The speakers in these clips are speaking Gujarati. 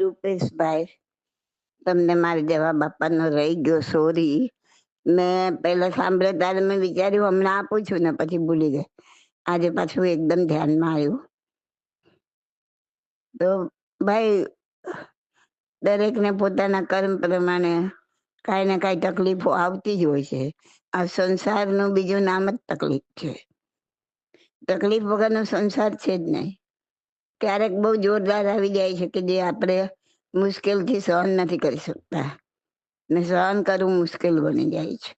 રૂપેશભાઈ તમને મારે જવાબ આપવાનો રહી ગયો સોરી મેં પહેલા સાંભળે ત્યારે મેં વિચાર્યું, હમણાં આપું છું ને પછી ભૂલી ગઈ. આજે પાછું એકદમ ધ્યાનમાં આવ્યું. તો ભાઈ, દરેકને પોતાના કર્મ પ્રમાણે કાંઈ ને કાંઈ તકલીફો આવતી જ હોય છે. આ સંસારનું બીજું નામ જ તકલીફ છે. તકલીફ વગરનો સંસાર છે જ નહીં. ક્યારેક બહુ જોરદાર આવી જાય છે કે જે આપણે મુશ્કેલથી સહન નથી કરી શકતા. ને સહન કરવું મુશ્કેલ બની જાય છે.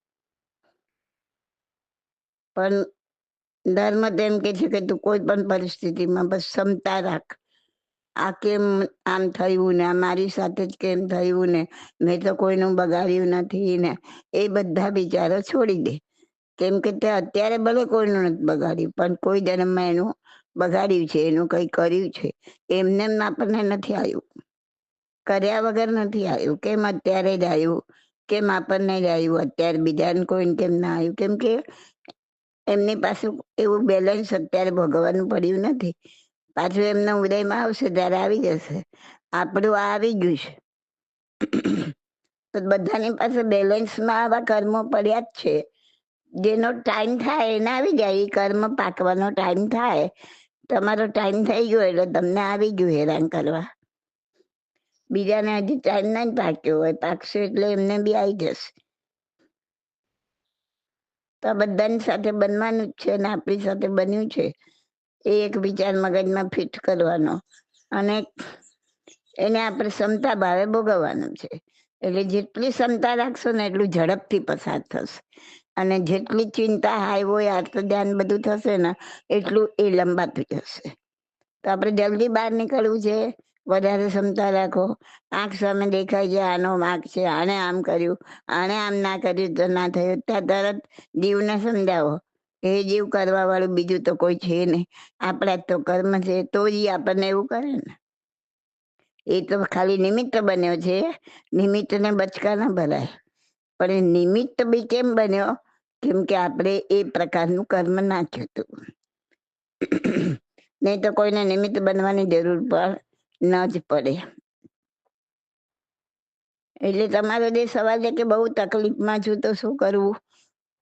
પણ ધર્મ તેમ કે છે કે તું કોઈ પણ પરિસ્થિતિમાં બસ ક્ષમતા રાખ. આ કેમ આમ થયું ને, આ મારી સાથે જ કેમ થયું ને, મેં તો કોઈનું બગાડ્યું નથી ને, એ બધા વિચારો છોડી દે. કેમ કે તે અત્યારે ભલે કોઈનું નથી બગાડ્યું, પણ કોઈ જન્મમાં એનું બગાડ્યું છે, એનું કંઈ કર્યું છે, એમને આપણને નથી આવ્યું. કર્યા વગર નથી આવ્યું. કેમ અત્યારે જ આવ્યું? કેમ આપણને જ આવ્યું? અત્યારે બીજાને કોઈને કેમ ના આવ્યું? કેમ કે એમની પાસે એવું બેલેન્સ અત્યારે ભોગવવાનું પડ્યું નથી. પાછું એમના ઉદયમાં આવશે, ત્યારે આવી જશે. આપણું આ આવી ગયું છે. તો બધાની પાસે બેલેન્સમાં આવા કર્મો પડ્યા જ છે. જેનો ટાઈમ થાય એને આવી જાય. એ કર્મ પાકવાનો ટાઈમ થાય. તમારો ટાઈમ થઈ ગયો એટલે તમને આવી ગયું હેરાન કરવા. બીજાને હજી ટાઈમ નહીં પાક્યો હોય, પાકશે એટલે એમને બી આવી જશે. તો બધાની સાથે બનવાનું જ છે અને આપણી સાથે બન્યું છે. એ એક વિચાર મગજમાં ફિટ કરવાનો અને એને આપણે ક્ષમતા ભાવે ભોગવવાનું છે. એટલે જેટલી ક્ષમતા રાખશો ને એટલું ઝડપથી પસાર થશે. અને જેટલી ચિંતા હાઈ હોય આર્ત ધ્યાન બધું થશે ને એટલું એ લંબાતું જશે. તો આપણે જલ્દી બહાર નીકળવું છે. વધારે ક્ષમતા રાખો. આંખ સામે દેખાય છે, આનો માર્ગ છે આણે આમ કર્યું આણે આમ ના કર્યું તો ના થયું. ત્યાં તરત જીવને સમજાવો એ જીવ કરવા વાળું બીજું તો કોઈ છે નહીં. આપણા તો કર્મ છે, તો જ આપણને એવું કરે ને. એ તો ખાલી નિમિત્ત બન્યો છે. નિમિત્તને બચકા ના ભરાય. પણ એ નિમિત્ત બી કેમ બન્યો? કેમ કે આપણે એ પ્રકારનું કર્મ ના થતું નહીં તો કોઈને નિમિત્ત બનવાની જરૂર પણ ન જ પડે. એટલે તમારો જે સવાલ છે કે બહુ તકલીફમાં છું તો શું કરવું?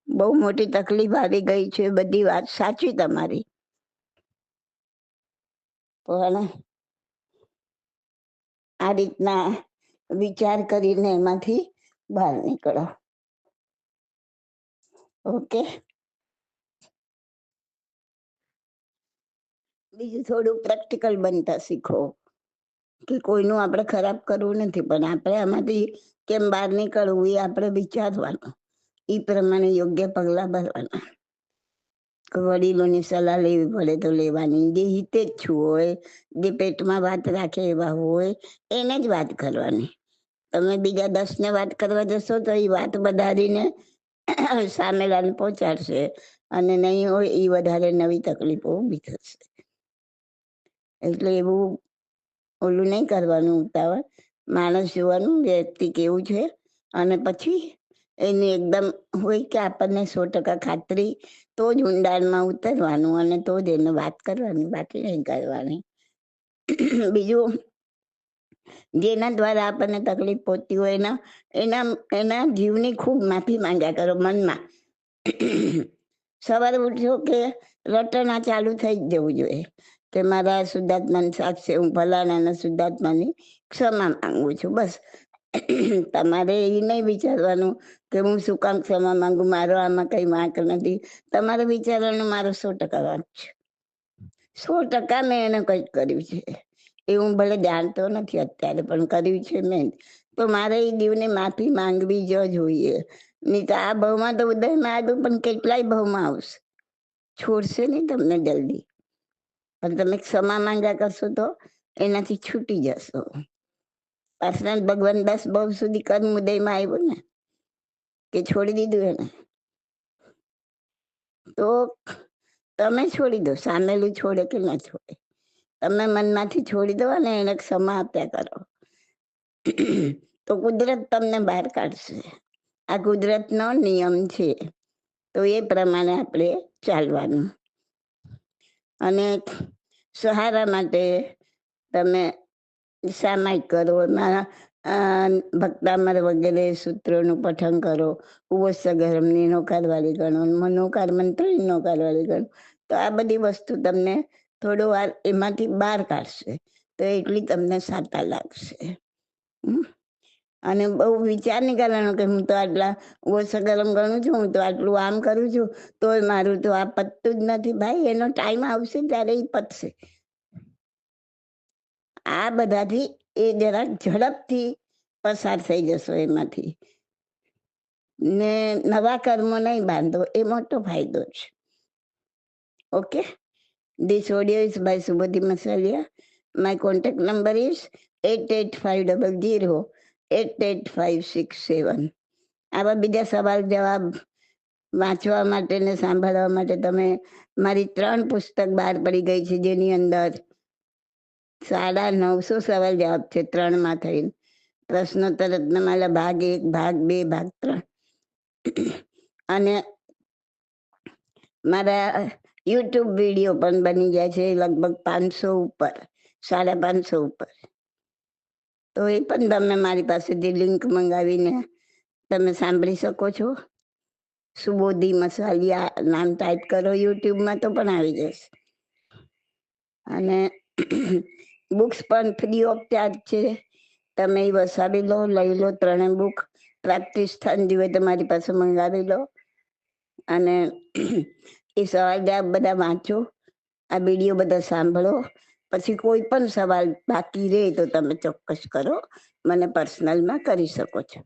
બહુ મોટી તકલીફ આવી ગઈ છે, બધી વાત સાચી તમારી. પણ આ રીતના વિચાર કરીને એમાંથી બહાર નીકળો. ઓકે બીજું થોડું પ્રેક્ટિકલ બનતા શીખો, કે કોઈનું આપણે ખરાબ કરવું નથી, પણ આપણે આમાંથી કેમ બહાર નીકળવું એ આપણે વિચારવાનું. એ પ્રમાણે યોગ્ય પગલાં ભરવાના. વડીલોની સલાહ લેવી પડે તો લેવાની. જે હિતે જ છું હોય, જે પેટમાં વાત રાખે એવા હોય, એને જ વાત કરવાની. તમે બીજા દસ ને વાત કરવા જશો તો એ વાત વધારીને સામેલાને પહોંચાડશે અને નહીં હોય એ વધારે નવી તકલીફો ઊભી થશે. એટલે એવું ઓલું નહીં કરવાનું ઉતાવળ. માણસ જોવાનું વ્યક્તિ કેવું છે અને પછી એની એકદમ હોય કે આપણને સો ટકા ખાતરી તો જ ઊંડાણમાં ઉતરવાનું અને તો જ એને વાત કરવાની બાકી નહીં કરવાની. બીજું જેના દ્વારા આપણને તકલીફ પહોંચતી હોય એના એના એના જીવની ખૂબ માફી માંગ્યા કરો મનમાં. સવારે ઉઠ્યો કે રટના ચાલુ થઈ જવું જોઈએ. કે મારા શુદ્ધાત્માની સાક્ષી હું ફલાણાના શુદ્ધાત્માની ક્ષમા માંગુ છું, બસ. તમારે એ નહીં વિચારવાનું કે હું શું કામ ક્ષમા માંગુ, મારો આમાં કઈ વાંક નથી. તમારે વિચારવાનું મારો સો ટકા વાંક છે. સો ટકા મેં એને કંઈક કર્યું છે. એ હું ભલે જાણતો નથી અત્યારે, પણ કર્યું છે મેં તો મારે એ દીવને માફી માંગવી જ જોઈએ. નહીં તો આ ભાવમાં તો ઉદયમાં આવ્યું પણ કેટલાય ભાવમાં આવશે. છોડશે નહીં તમને જલ્દી. પણ તમે ક્ષમા માંગ્યા કરશો તો એનાથી છૂટી જશો. પાછળ ભગવાન દસ ભાવ સુધી કર્મ ઉદયમાં આવ્યો ને, કે છોડી દીધું એને. તો તમે છોડી દો, સામેલું છોડે કે ન છોડે? તમે મનમાંથી છોડી દો અને એને ક્ષમા આપ્યા કરો. તો કુદરત તમને બહાર કાઢશે. આ કુદરતનો નિયમ છે. તો એ પ્રમાણે આપણે ચાલવાનું. અને સહારા માટે તમે સામાયિક કરો, એમાં ભક્તામર વગેરે સૂત્રોનું પઠન કરો. ઉપસ્સગરમની નોકારવાળી ગણો, મનોકાર મંત્રની નોકારવાળી ગણો. તો આ બધી વસ્તુ તમને થોડો વાર એમાંથી બહાર કાઢશે તો એટલી તમને સાતા લાગશે? અને બહુ વિચાર નહીં કરવાનો કે હું તો આટલા ઓસગરમ ગણું છું, હું તો આટલું આમ કરું છું, તોય મારું તો આ પતતું જ નથી. ભાઈ, એનો ટાઈમ આવશે ત્યારે એ પતશે. આ બધાથી એ જરાક ઝડપથી પસાર થઈ જશો એમાંથી. ને નવા કર્મો નહીં બાંધો, એ મોટો ફાયદો છે. Okay? This audio is by Subodhi Masaliya my contact number is eight eight five double zero eight eight five six seven આવા બીજા સવાલ જવાબ વાંચવા માટે ને સાંભળવા માટે તમે મારી ત્રણ પુસ્તક બહાર પડી ગઈ છે, જેની અંદર સાડા નવસો સવાલ જવાબ છે, ત્રણમાં થઈને. પ્રશ્નોત્તર રત્નમાલા ભાગ એક, ભાગ બે, ભાગ ત્રણ. અને મારા યુટ્યુબ વીડિયો પણ બની ગયા છે લગભગ પાંચસો ઉપર, સાડા પાંચસો ઉપર. તો એ પણ તમે મારી પાસેથી લિંક મંગાવીને તમે સાંભળી શકો છો. સુબોધી મસાલિયા નામ ટાઈપ કરો યુટ્યુબમાં તો પણ આવી જશે. અને બુક્સ પણ ફ્રી ઓફ ચાર્જ છે. તમે એ વસાવી લો, લઈ લો, ત્રણેય બુક પ્રાપ્તિ સ્થાન જોઈએ તમારી પાસે મંગાવી લો. અને એ સવાલ બધા વાંચો. આ વીડિયો બધા સાંભળો. પછી કોઈ પણ સવાલ બાકી રહે તો તમે ચોક્કસ કરો. મને પર્સનલમાં કરી શકો છો.